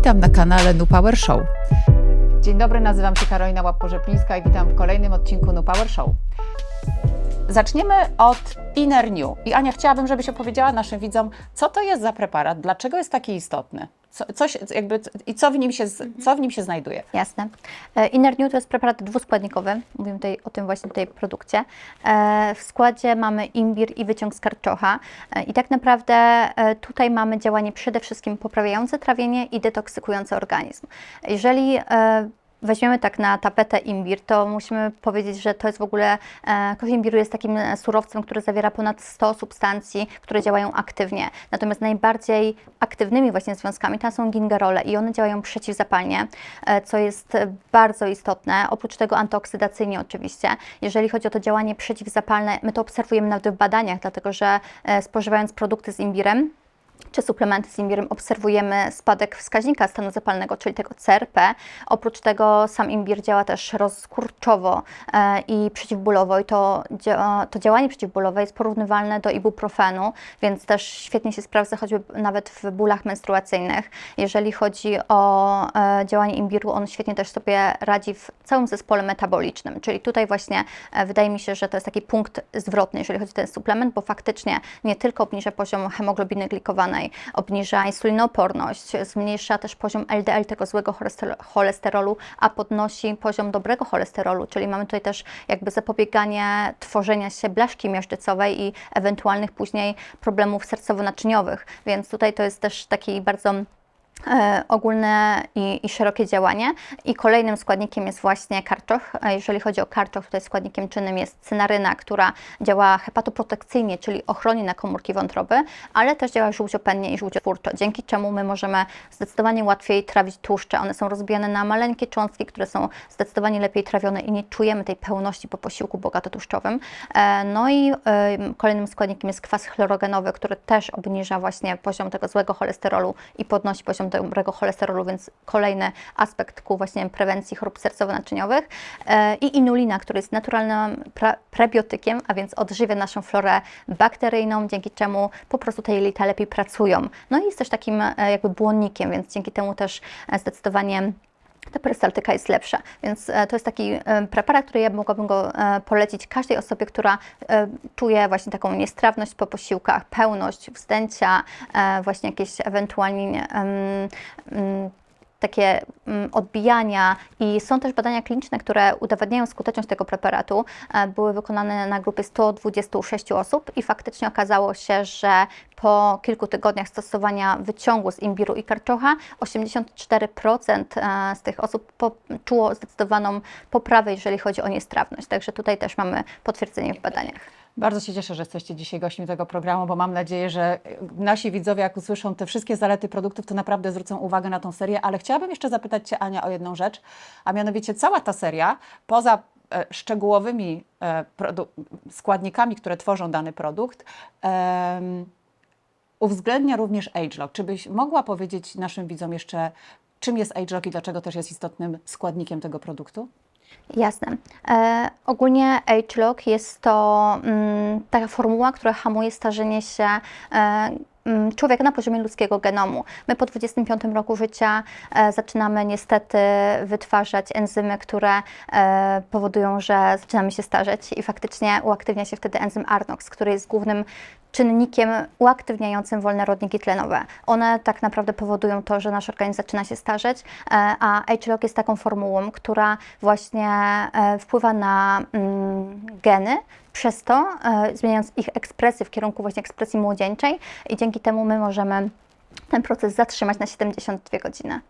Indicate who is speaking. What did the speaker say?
Speaker 1: Witam na kanale Nu Power Show. Dzień dobry, nazywam się Karolina Łap-Porzeplińska i witam w kolejnym odcinku Nu Power Show. Zaczniemy od Inner New. I Ania, chciałabym, żebyś opowiedziała naszym widzom, co to jest za preparat, dlaczego jest taki istotny co, coś, jakby, i co w, nim się, z- co w nim się znajduje.
Speaker 2: Jasne. E, Inner New to jest preparat dwuskładnikowy. Mówimy tutaj o tym właśnie tutaj produkcie. E, W składzie mamy imbir i wyciąg z karczocha. E, I tak naprawdę tutaj mamy działanie przede wszystkim poprawiające trawienie i detoksykujące organizm. Jeżeli weźmiemy tak na tapetę imbir, to musimy powiedzieć, że to jest w ogóle, e, imbiru jest takim e, surowcem, który zawiera ponad 100 substancji, które działają aktywnie. Natomiast najbardziej aktywnymi właśnie związkami tam są gingerole i one działają przeciwzapalnie, e, co jest bardzo istotne. Oprócz tego antyoksydacyjnie oczywiście. Jeżeli chodzi o to działanie przeciwzapalne, my to obserwujemy nawet w badaniach, dlatego że e, spożywając produkty z imbirem, czy suplementy z imbirem obserwujemy spadek wskaźnika stanu zapalnego, czyli tego CRP. Oprócz tego sam imbir działa też rozkurczowo e, i przeciwbólowo i to, to działanie przeciwbólowe jest porównywalne do ibuprofenu, więc też świetnie się sprawdza choćby nawet w bólach menstruacyjnych. Jeżeli chodzi o e, działanie imbiru, on świetnie też sobie radzi w całym zespole metabolicznym, czyli tutaj właśnie e, wydaje mi się, że to jest taki punkt zwrotny, jeżeli chodzi o ten suplement, bo faktycznie nie tylko obniża poziom hemoglobiny glikowanej, obniża insulinooporność, zmniejsza też poziom LDL, tego złego cholestero- cholesterolu, a podnosi poziom dobrego cholesterolu, czyli mamy tutaj też jakby zapobieganie tworzenia się blaszki miażdżycowej i ewentualnych później problemów sercowo-naczyniowych, więc tutaj to jest też taki bardzo ogólne i, i szerokie działanie. I kolejnym składnikiem jest właśnie karczoch. E, Jeżeli chodzi o karczoch, tutaj składnikiem czynnym jest cynaryna, która działa hepatoprotekcyjnie, czyli ochroni na komórki wątroby, ale też działa żółciopennie i żółciotwórczo, dzięki czemu my możemy zdecydowanie łatwiej trawić tłuszcze. One są rozbijane na maleńkie cząstki, które są zdecydowanie lepiej trawione i nie czujemy tej pełności po posiłku bogato tłuszczowym. E, No i e, kolejnym składnikiem jest kwas chlorogenowy, który też obniża właśnie poziom tego złego cholesterolu i podnosi poziom dobrego cholesterolu, więc kolejny aspekt ku właśnie prewencji chorób sercowo-naczyniowych. E, I inulina, który jest naturalnym prebiotykiem, a więc odżywia naszą florę bakteryjną, dzięki czemu po prostu te jelita lepiej pracują. No i jest też takim e, jakby błonnikiem, więc dzięki temu też e, zdecydowanie ta perystaltyka jest lepsza. Więc e, to jest taki e, preparat, który ja mogłabym go e, polecić każdej osobie, która czuje właśnie taką niestrawność po posiłkach, pełność, wzdęcia, właśnie jakieś ewentualnie takie mm, odbijania i są też badania kliniczne, które udowadniają skuteczność tego preparatu. E, Były wykonane na grupie 126 osób i faktycznie okazało się, że po kilku tygodniach stosowania wyciągu z imbiru i karczocha 84% e, z tych osób po, czuło zdecydowaną poprawę, jeżeli chodzi o niestrawność. Także tutaj też mamy potwierdzenie w badaniach.
Speaker 1: Bardzo się cieszę, że jesteście dzisiaj gośćmi tego programu, bo mam nadzieję, że nasi widzowie, jak usłyszą te wszystkie zalety produktów, to naprawdę zwrócą uwagę na tą serię. Ale chciałabym jeszcze zapytać Cię, Ania, o jedną rzecz, a mianowicie cała ta seria, poza e, szczegółowymi e, składnikami, które tworzą dany produkt, uwzględnia również ageLog. Czy byś mogła powiedzieć naszym widzom jeszcze, czym jest ageLog i dlaczego też jest istotnym składnikiem tego produktu?
Speaker 2: Jasne. E, ogólnie ageLog jest to mm, taka formuła, która hamuje starzenie się e, mm, człowieka na poziomie ludzkiego genomu. My po 25 roku życia e, zaczynamy niestety wytwarzać enzymy, które e, powodują, że zaczynamy się starzeć i faktycznie uaktywnia się wtedy enzym ARNOX, który jest głównym czynnikiem uaktywniającym wolne rodniki tlenowe. One tak naprawdę powodują to, że nasz organizm zaczyna się starzeć, e, a ageLog jest taką formułą, która właśnie e, wpływa na mm, geny, przez to e, zmieniając ich ekspresję w kierunku właśnie ekspresji młodzieńczej i dzięki temu my możemy ten proces zatrzymać na 72 godziny.